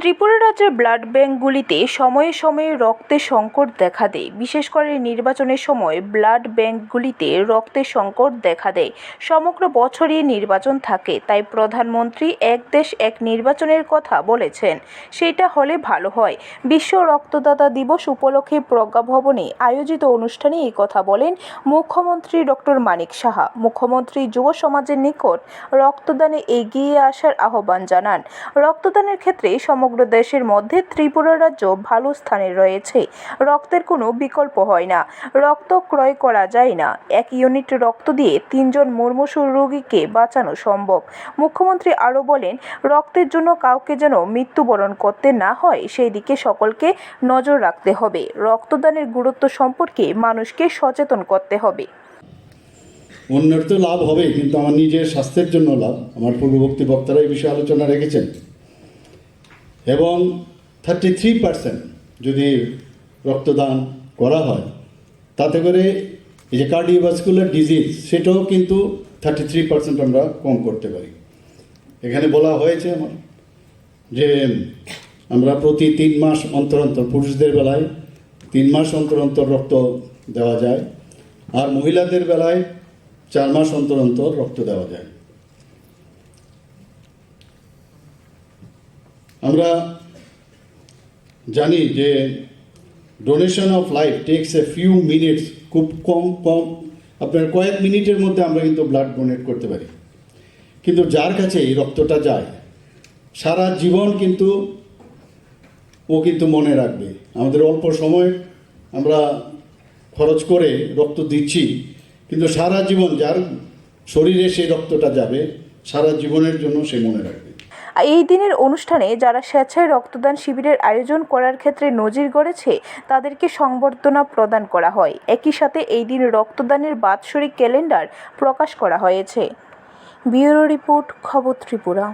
ত্রিপুরা রাজ্যের ব্লাড ব্যাঙ্কগুলিতে সময়ে সময়ে রক্তের সংকট দেখা দেয়। বিশেষ করে নির্বাচনের সময় ব্লাড ব্যাঙ্কগুলিতে রক্তের সংকট দেখা দেয়। সমগ্র বছরই নির্বাচন থাকে, তাই প্রধানমন্ত্রী এক দেশ এক নির্বাচনের কথা বলেছেন। সেটা হলে ভালো হয়। বিশ্ব রক্তদাতা দিবস উপলক্ষে প্রজ্ঞা ভবনে আয়োজিত অনুষ্ঠানে এই কথা বলেন মুখ্যমন্ত্রী ডক্টর মানিক সাহা। মুখ্যমন্ত্রী যুব সমাজের নিকট রক্তদানে এগিয়ে আসার আহ্বান জানান। রক্তদানের ক্ষেত্রে সমগ্র দেশের মধ্যে ত্রিপুরা রাজ্য ভালো স্থানে রয়েছে। রক্তের কোনো বিকল্প হয় না। রক্ত ক্রয় করা যায় না। এক ইউনিট রক্ত দিয়ে তিনজন মুর্মুষু রোগীকে বাঁচানো সম্ভব। মুখ্যমন্ত্রী আরও বলেন, রক্তের জন্য কাউকে যেন মৃত্যুবরণ করতে না হয় সেই দিকে সকলকে নজর রাখতে হবে। রক্তদানের গুরুত্ব সম্পর্কে মানুষকে সচেতন করতে হবে। অন্যের তো লাভ হবে, কিন্তু আমার নিজের স্বাস্থ্যের জন্য লাভ। আমার পূর্ববর্তী বক্তারা এই বিষয়ে আলোচনা রেখেছেন। এবং থার্টি থ্রি পার্সেন্ট যদি রক্তদান করা হয়, তাতে করে এই যে কার্ডিওভাস্কুলার ডিজিজ সেটাও কিন্তু থার্টি থ্রি পার্সেন্ট আমরা কম করতে পারি। এখানে বলা হয়েছে আমার যে আমরা প্রতি তিন মাস অন্তর অন্তর, পুরুষদের বেলায় তিন মাস অন্তর অন্তর রক্ত দেওয়া যায়, আর মহিলাদের বেলায় চার মাস অন্তর অন্তর রক্ত দেওয়া যায়। আমরা জানি যে donation of life takes a few minutes খুব কম কম, আপনার কয়েক মিনিটের মধ্যে আমরা কিন্তু ব্লাড ডোনেট করতে পারি। কিন্তু যার কাছে এই রক্তটা যায়, সারা জীবন কিন্তু ও কিন্তু মনে রাখবে। আমাদের অল্প সময় আমরা খরচ করে রক্ত দিচ্ছি, কিন্তু সারা জীবন যার শরীরে সেই রক্তটা যাবে, সারা জীবনের জন্য সে মনে রাখবে। এই দিনের অনুষ্ঠানে যারা স্বেচ্ছায় রক্তদান শিবিরের আয়োজন করার ক্ষেত্রে নজির গড়েছে, তাদেরকে সংবর্ধনা প্রদান করা হয়। একই সাথে এই দিন রক্তদানের বাৎসরিক ক্যালেন্ডার প্রকাশ করা হয়েছে। ব্যুরো রিপোর্ট, খবর ত্রিপুরা।